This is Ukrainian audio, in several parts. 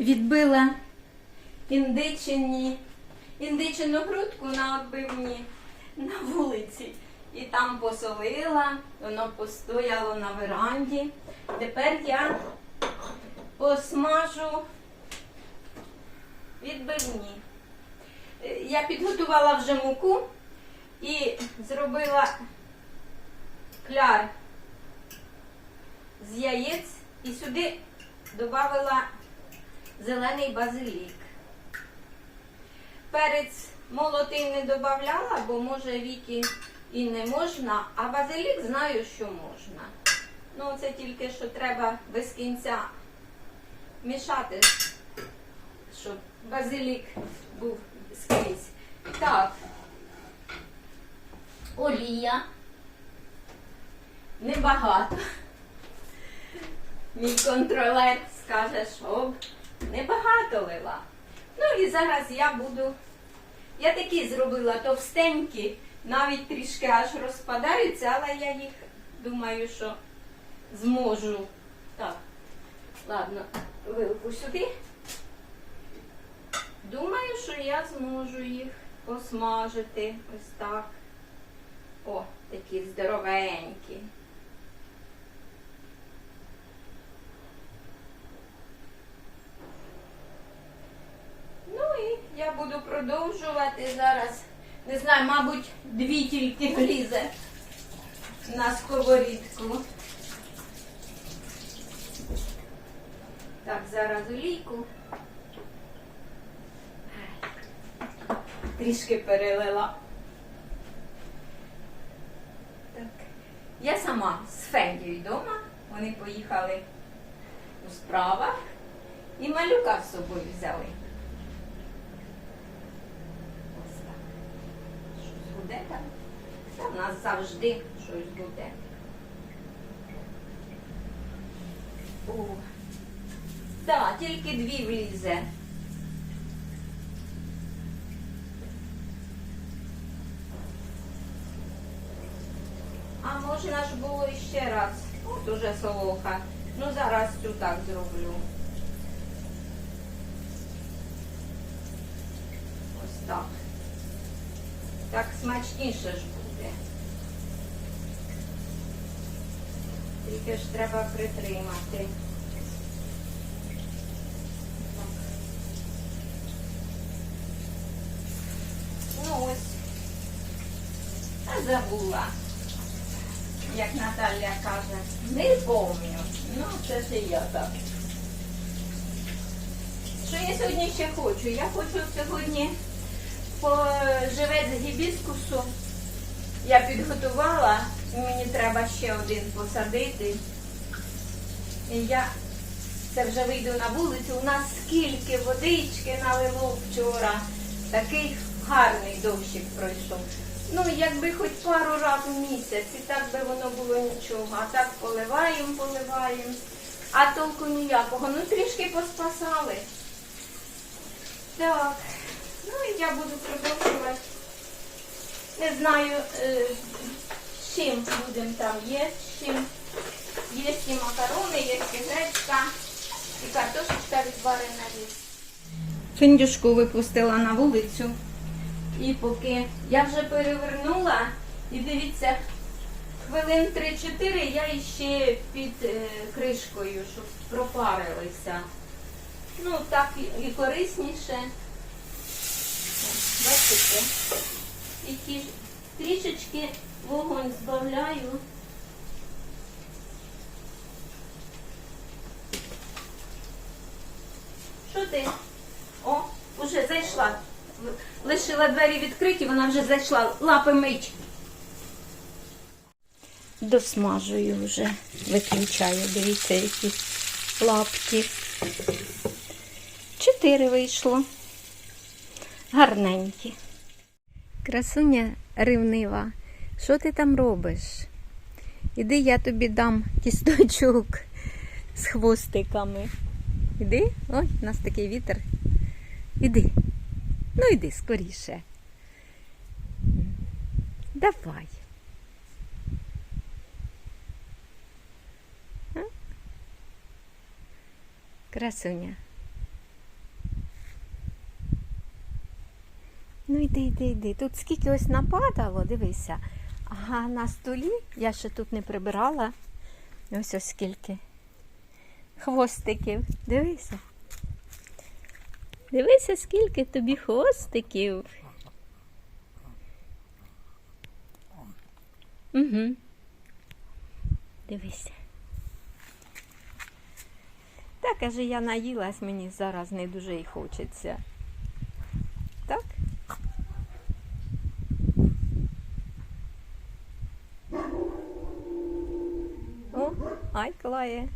відбила індичині, індичину грудку на отбивні на вулиці. І там посолила, воно постояло на веранді. Тепер я посмажу відбивні. Я підготувала вже муку і зробила кляр з яєць і сюди додала зелений базилік. Перець молотий не додавала, бо може віки і не можна, а базилік знаю, що можна. Ну, це тільки що треба без кінця мішати, щоб базилік був скрізь. Так, олія. Небагато. Мій контролер скаже, щоб небагато лила. Ну і зараз я буду. Я такі зробила товстенькі, навіть трішки аж розпадаються, але я їх думаю, що зможу. Так, ладно, вилку сюди. Думаю, що я зможу їх посмажити ось так. О, такі здоровенькі. Ну і я буду продовжувати зараз. Не знаю, мабуть, дві тільки влізе на сковорідку. Так, зараз олійку. Трішки перелила. Так. Я сама з Фендією вдома. Вони поїхали у справах і малюка з собою взяли. Ось так. Щось буде там. Та в нас завжди щось буде. О. Так, тільки дві влізе. А можна ж було іще раз. От уже солоха. Ну зараз цю так зроблю. Ось так. Так смачніше ж буде. Тільки ж треба притримати. Ну ось. А забула як Наталя каже, не помню. Ну, це ж я так. Що я сьогодні ще хочу? Я хочу сьогодні поживець гібіскусу. Я підготувала, мені треба ще один посадити. І я це вже вийду на вулицю. У нас скільки водички налило вчора. Такий гарний дощик пройшов. Ну, якби хоч пару разів в місяць, і так би воно було нічого. А так поливаємо, поливаємо. А толку ніякого. Ну, трішки поспасали. Так, ну і я буду продовжувати. Не знаю, е, з чим будемо там. Є з чим. Є і макарони, є і гречка, і картошечка відварена є. Фіндюшку випустила на вулицю. І поки я вже перевернула, і дивіться, хвилин 3-4 я іще під е, кришкою, щоб пропарилися. Ну, так і корисніше. Бачите? І ті трішечки вогонь збавляю. Що ти? О, уже зайшла. Лишила двері відкриті, вона вже зайшла. Лапи мить. Досмажую вже, виключаю. Дивіться, які лапки. Чотири вийшло. Гарненькі. Красуня ревнива. Що ти там робиш? Іди, я тобі дам кісточок з хвостиками. Іди, ой, у нас такий вітер. Іди. Ну йди скоріше. Давай. Красуня. Ну йди, йди, йди. Тут скільки ось нападало, дивися. А на столі я ще тут не прибирала. Ось ось скільки. Хвостиків. Дивися. Дивися, скільки тобі хвостиків. Угу. Дивися. Та каже, я наїлась, мені зараз не дуже й хочеться. Так? Ай, клає.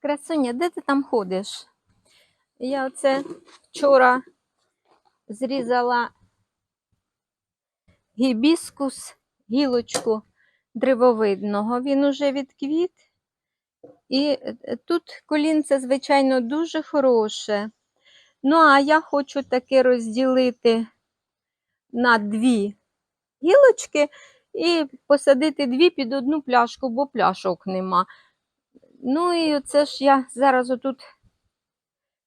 Красуня, де ти там ходиш? Я оце вчора зрізала гібіскус, гілочку древовидного. Він уже відквіт. І е, тут колінце, звичайно, дуже хороше. Ну, а я хочу таки розділити на дві гілочки і посадити дві під одну пляшку, бо пляшок нема. Ну і це ж я зараз отут,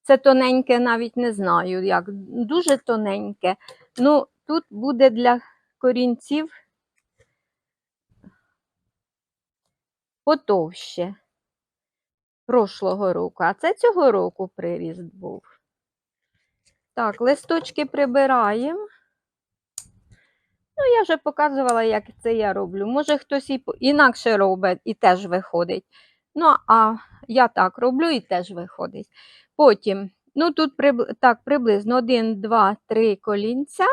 це тоненьке, навіть не знаю, як, дуже тоненьке. Ну, тут буде для корінців потовще прошлого року, а це цього року приріст був. Так, листочки прибираємо. Ну, я вже показувала, як це я роблю. Може, хтось і інакше робить і теж виходить. Ну, а я так роблю і теж виходить. Потім, ну тут приб... так, приблизно 1, 2, 3 колінця.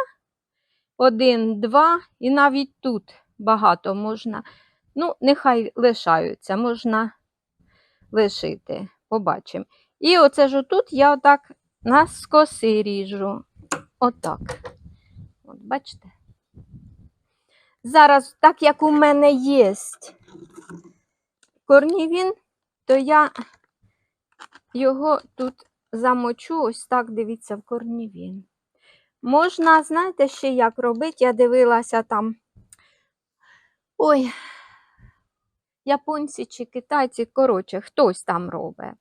1, 2, і навіть тут багато можна. Ну, нехай лишаються, можна лишити. Побачимо. І оце ж отут я отак наскоси ріжу. Отак. От, бачите? Зараз, так як у мене є корнівін, то я його тут замочу, ось так дивіться, в корнівін. Можна, знаєте, ще як робити? Я дивилася там. Ой, японці чи китайці, коротше, хтось там робить.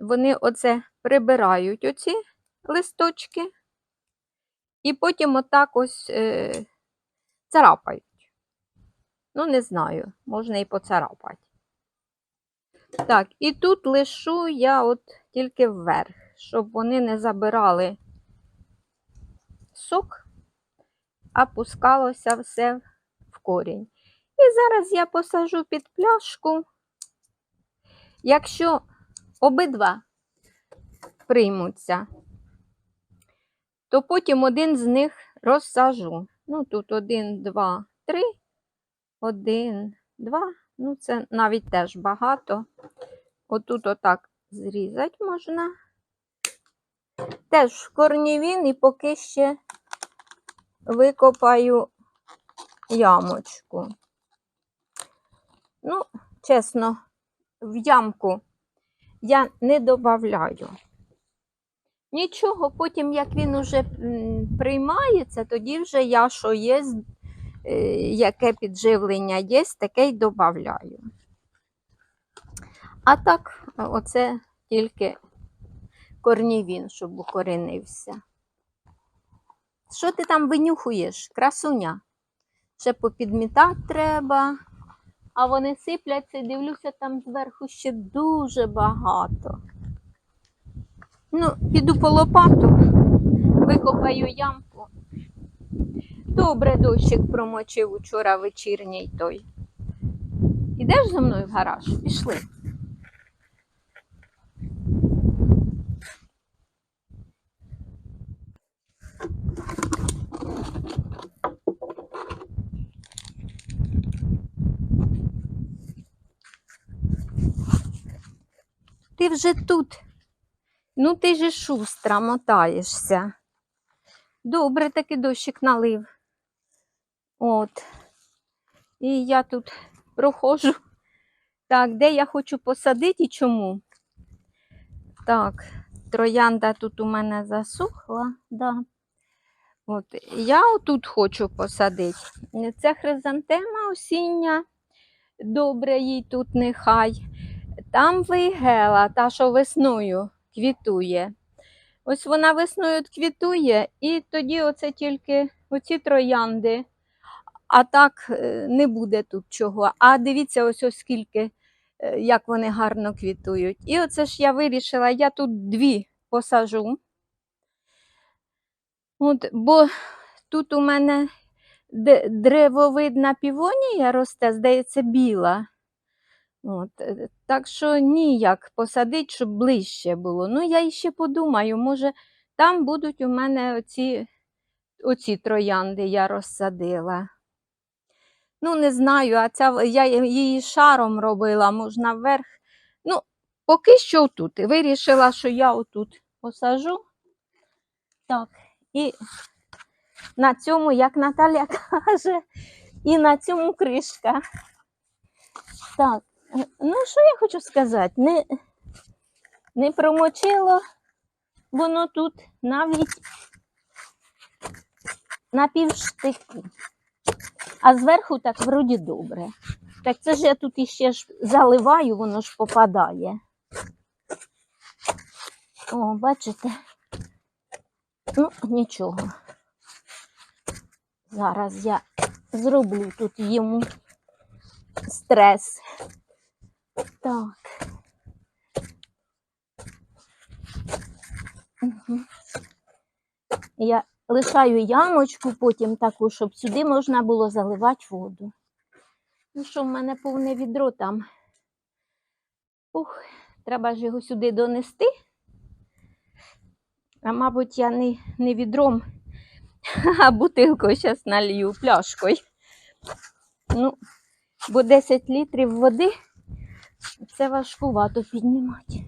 Вони оце прибирають оці листочки, і потім отак ось е, царапають. Ну, не знаю, можна і поцарапати. Так, і тут лишу я от тільки вверх, щоб вони не забирали сок, а пускалося все в корінь. І зараз я посажу під пляшку. Якщо обидва приймуться, то потім один з них розсажу. Ну, тут один, два, три, один, два. Ну, це навіть теж багато. Отут отак зрізати можна. Теж корнівін і поки ще викопаю ямочку. Ну, чесно, в ямку я не додаю. Нічого, потім, як він уже приймається, тоді вже я що є, е, яке підживлення є, таке й додаю. А так, оце тільки корнівін, щоб укоренився. Що ти там винюхуєш, красуня? Ще попідмітати треба. А вони сипляться і дивлюся, там зверху ще дуже багато. Ну, піду по лопату, викопаю ямку. Добре дощик промочив учора вечірній той. Ідеш зі мною в гараж? Пішли. Ти вже тут. Ну, ти же шустра мотаєшся. Добре таки дощик налив. От. І я тут проходжу. Так, де я хочу посадити і чому? Так, троянда тут у мене засухла, да. От, я отут хочу посадити. Це хризантема осіння. Добре їй тут нехай. Там вигела, та, що весною квітує. Ось вона весною квітує, і тоді оце тільки оці троянди. А так е, не буде тут чого. А дивіться, ось ось скільки, е, як вони гарно квітують. І оце ж я вирішила, я тут дві посажу. От, бо тут у мене древовидна півонія росте, здається, біла. От, е, так що ніяк посадить, щоб ближче було. Ну, я іще подумаю, може, там будуть у мене оці, оці троянди я розсадила. Ну, не знаю, а ця я її шаром робила, можна вверх. Ну, поки що тут. Вирішила, що я отут посажу. Так, і на цьому, як Наталя каже, і на цьому кришка. Так, ну що я хочу сказати? Не, не промочило воно тут навіть на півштику. А зверху так вроді добре. Так це ж я тут іще ж заливаю, воно ж попадає. О, бачите? Ну, нічого. Зараз я зроблю тут йому стрес. Так. Мгм. Я лишаю ямочку потім таку, щоб сюди можна було заливати воду. Ну що, в мене повне відро там. Ух, треба ж його сюди донести. А мабуть, я не, не відром, а бутилкою зараз налью пляшкою. Ну, бо 10 літрів води це важкувато піднімати.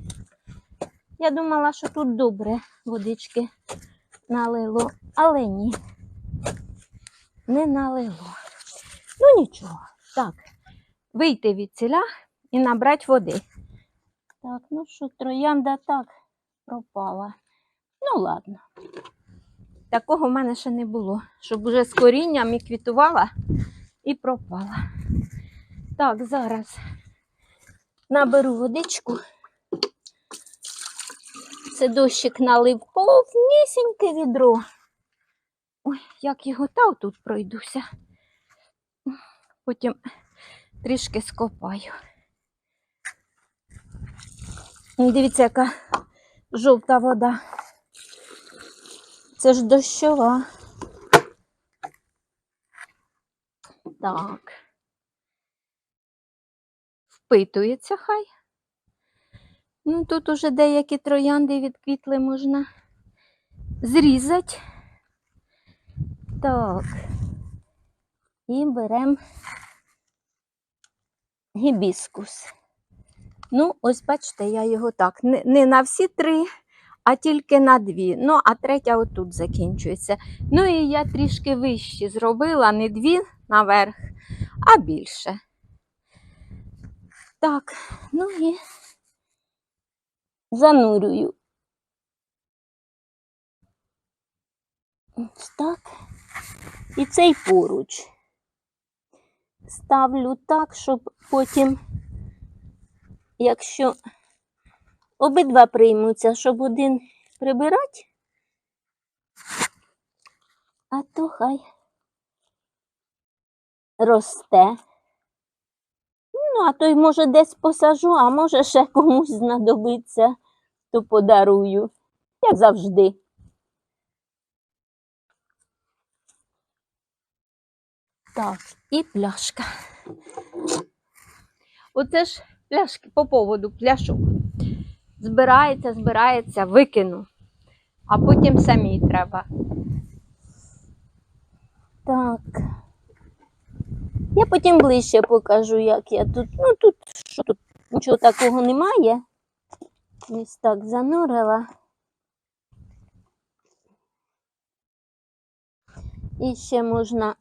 Я думала, що тут добре водички налило, але ні. Не налило. Ну нічого. Так, вийти від ціля і набрати води. Так, ну що, троянда так пропала. Ну, ладно. Такого в мене ще не було, щоб уже з корінням і квітувала і пропала. Так, зараз наберу водичку. Це дощик налив повнісіньке відро. Ой, як його та тут пройдуся. Потім трішки скопаю. Дивіться, яка жовта вода. Це ж дощова. Так. Впитується хай. Ну, тут уже деякі троянди відквітли можна зрізати. Так. І беремо гібіскус. Ну, ось бачите, я його так. Не, не на всі три, а тільки на дві. Ну, а третя отут закінчується. Ну і я трішки вище зробила, не дві наверх, а більше. Так, ну і занурюю. Ось так. І цей поруч. Ставлю так, щоб потім, якщо обидва приймуться, щоб один прибирати, а то хай росте. Ну, а то й може десь посажу, а може ще комусь знадобиться, то подарую, як завжди. Так, і пляшка. Оце ж пляшки по поводу пляшок. Збирається, збирається, викину. А потім самій треба. Так. Потім ближче покажу, як я тут. Ну тут що тут нічого такого немає. Ось так занурила. І ще можна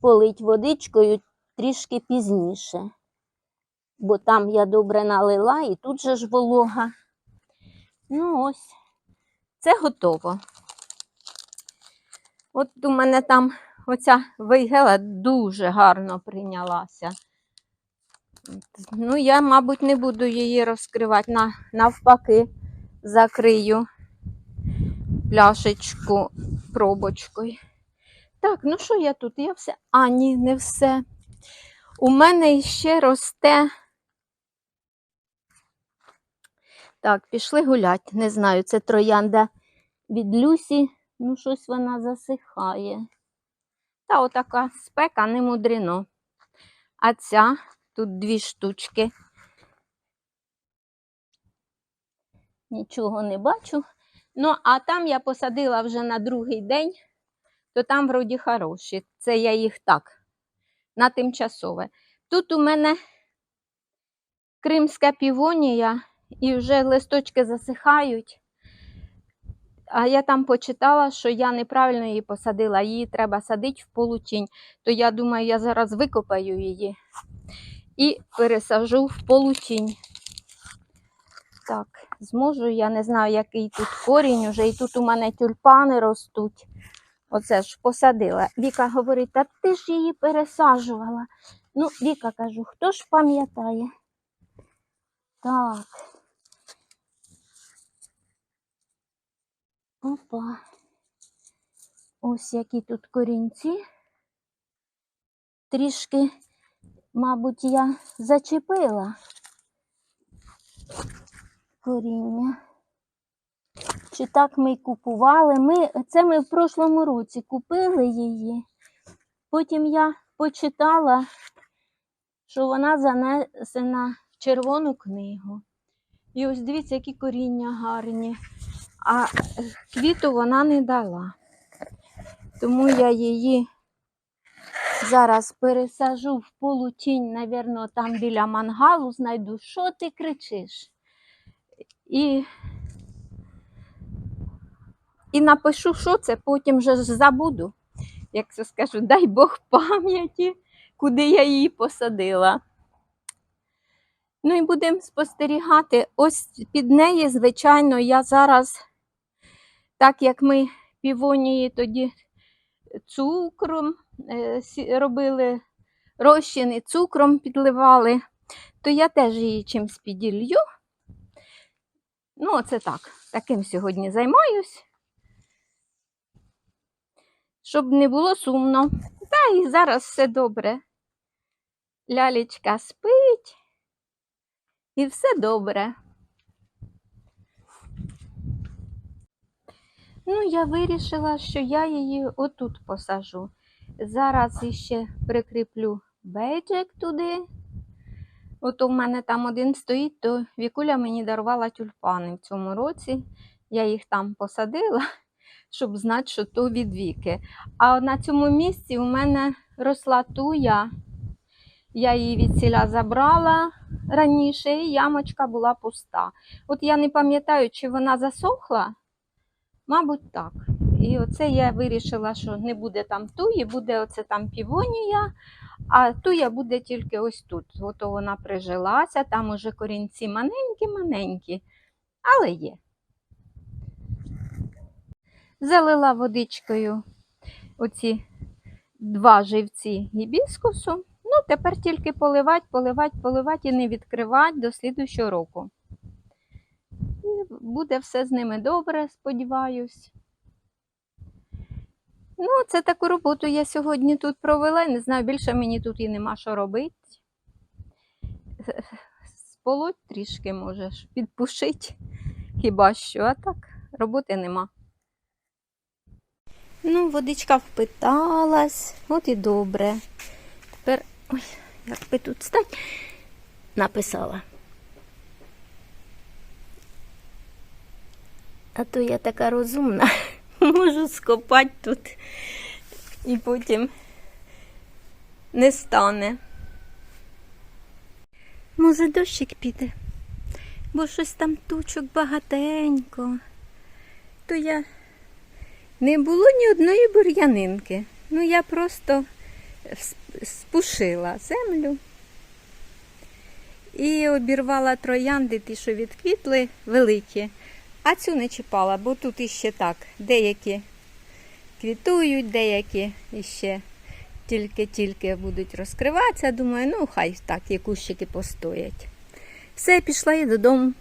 полить водичкою трішки пізніше. Бо там я добре налила і тут же ж волога. Ну ось, це готово. От у мене там оця вейгела дуже гарно прийнялася. Ну, я, мабуть, не буду її розкривати. На, навпаки, закрию пляшечку пробочкою. Так, ну що я тут? Я все. А, ні, не все. У мене ще росте. Так, пішли гулять. Не знаю, це троянда від Люсі. Ну, щось вона засихає. Та отака спека, не мудрено. А ця тут дві штучки. Нічого не бачу. Ну, а там я посадила вже на другий день, то там вроді хороші. Це я їх так, на тимчасове. Тут у мене кримська півонія, і вже листочки засихають. А я там почитала, що я неправильно її посадила. Її треба садити в полутінь. То я думаю, я зараз викопаю її і пересажу в полутінь. Так, зможу, я не знаю, який тут корінь уже, і тут у мене тюльпани ростуть. Оце ж посадила. Віка говорить, та ти ж її пересаджувала. Ну, Віка кажу, хто ж пам'ятає? Так. Опа. Ось які тут корінці. Трішки, мабуть, я зачепила коріння. Чи так ми й купували? Ми, це ми в прошлому році купили її. Потім я почитала, що вона занесена в червону книгу. І ось дивіться, які коріння гарні. А квіту вона не дала. Тому я її зараз пересажу в полутінь, навірно, там біля мангалу, знайду, що ти кричиш. І, і напишу, що це, потім вже забуду. Як це скажу, дай Бог пам'яті, куди я її посадила. Ну і будемо спостерігати. Ось під неї, звичайно, я зараз, так як ми півонії тоді цукром е, робили розчини, цукром підливали, то я теж її чимсь піділью. Ну, оце так. Таким сьогодні займаюсь. Щоб не було сумно. Та і зараз все добре. Лялечка спить. І все добре. Ну, я вирішила, що я її отут посажу. Зараз іще прикріплю бейджик туди. От у мене там один стоїть, то Вікуля мені дарувала тюльпани в цьому році. Я їх там посадила, щоб знати, що то від віки. А на цьому місці у мене росла туя. Я її від ціля забрала раніше, і ямочка була пуста. От я не пам'ятаю, чи вона засохла. Мабуть, так. І оце я вирішила, що не буде там туї, буде оце там півонія, а туя буде тільки ось тут. Ото вона прижилася, там уже корінці маленькі-маленькі, але є. Залила водичкою оці два живці гібіскусу. Ну, тепер тільки поливати, поливати, поливати і не відкривати до слідущого року. Буде все з ними добре, сподіваюсь. Ну, це таку роботу я сьогодні тут провела. Не знаю, більше мені тут і нема що робити. Сполоть трішки можеш, підпушить, хіба що, а так, роботи нема. Ну, водичка впиталась, от і добре. Тепер, ой, як би тут стать, написала. А то я така розумна, можу скопати тут і потім не стане. Може, дощик піде, бо щось там тучок багатенько. То я не було ні одної бур'янинки. Ну, я просто спушила землю і обірвала троянди, ті, що відквітли, великі. А цю не чіпала, бо тут іще так. Деякі квітують, деякі іще тільки-тільки будуть розкриватися. Думаю, ну хай так, і кущики постоять. Все, пішла я додому.